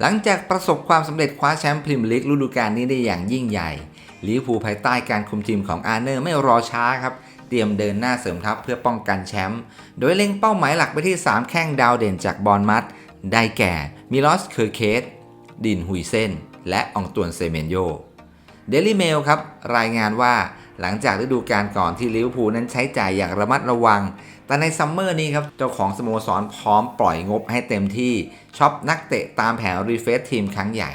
หลังจากประสบความสำเร็จคว้าแชมป์พรีเมียร์ลีกฤดูกาลนี้ได้อย่างยิ่งใหญ่ลิเวอร์พูลภายใต้การคุมทีมของอาร์เนอร์ไม่รอช้าครับ เตรียมเดินหน้าเสริมทัพเพื่อป้องกันแชมป์โดยเล็งเป้าหมายหลักไปที่ 3 แข้งดาวเด่นจากบอลมัดได้แก่มิลอสเคอร์เคสดินฮุยเซนและอองตวนเซเมนโยเดลี่เมลครับรายงานว่า หลังจากฤดูกาลก่อนที่ลิเวอร์พูลนั้นใช้จ่ายอย่างระมัดระวัง แต่ในซัมเมอร์นี้ครับ เจ้าของสโมสรพร้อมปล่อยงบให้เต็มที่ช็อปนักเตะตามแผนรีเฟซทีมครั้งใหญ่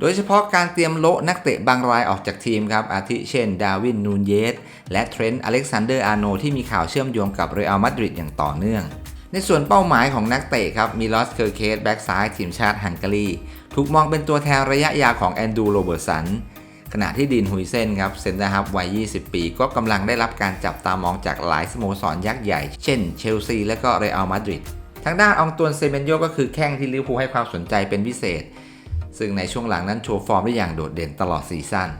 โดยเฉพาะการเตรียมโละนักเตะบางรายออกจากทีมครับ อาทิเช่น ดาวิน นูนเยส และเทรนต์ อเล็กซานเดอร์ อาร์โนที่มีข่าวเชื่อมโยงกับเรอัลมาดริดอย่างต่อเนื่อง ในส่วนเป้าหมายของนักเตะครับมีลอส เคอร์เคส แบ็กซ้ายทีมชาติฮังการี ถูกมองเป็นตัวแทนระยะยาวของแอนดู โรเบอร์สัน ขณะที่ดินฮุยเซนครับเซนเตอร์ฮับวัย 20 ปี ก็กำลังได้รับการจับตามองจากหลายสโมสรยักษ์ใหญ่ เช่นเชลซีและก็เรอัลมาดริดทางด้านอองตวนเซเมนโยก็คือแข้งที่ลิเวอร์พูลให้ความสนใจเป็นพิเศษ ซึ่งในช่วงหลังนั้นโชว์ฟอร์มได้อย่างโดดเด่นตลอดซีซั่น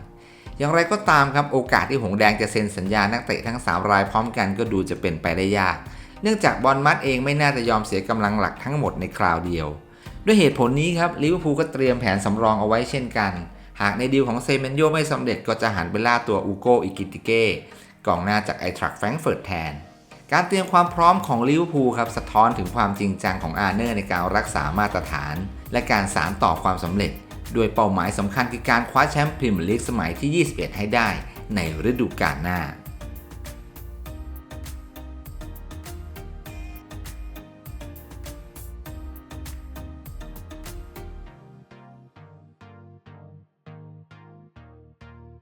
อย่างไรก็ตามครับโอกาสที่หงแดงจะเซ็นสัญญานักเตะทั้ง 3 รายพร้อมกันก็ดูจะเป็นไปได้ยาก เนื่องจากบอลมัดเองไม่น่าจะยอมเสียกำลังหลักทั้งหมดในคราวเดียว ด้วยเหตุผลนี้ครับลิเวอร์พูลก็เตรียมแผนสำรองเอาไว้เช่นกัน หากในดีลของเซเมนโยไม่สำเร็จก็จะหันไปล่าตัวอูโกอิกิติเก้กองหน้าจากไอทรักแฟรงเฟิร์ตแทน การเตรียมความพร้อมของลิเวอร์พูลครับสะท้อนถึงความจริงจังของอาร์เนอร์ในการรักษามาตรฐาน และการสานต่อความสำเร็จ ด้วยเป้าหมายสำคัญคือการคว้าแชมป์พรีเมียร์ลีกสมัยที่ 21 ให้ได้ในฤดูกาลหน้า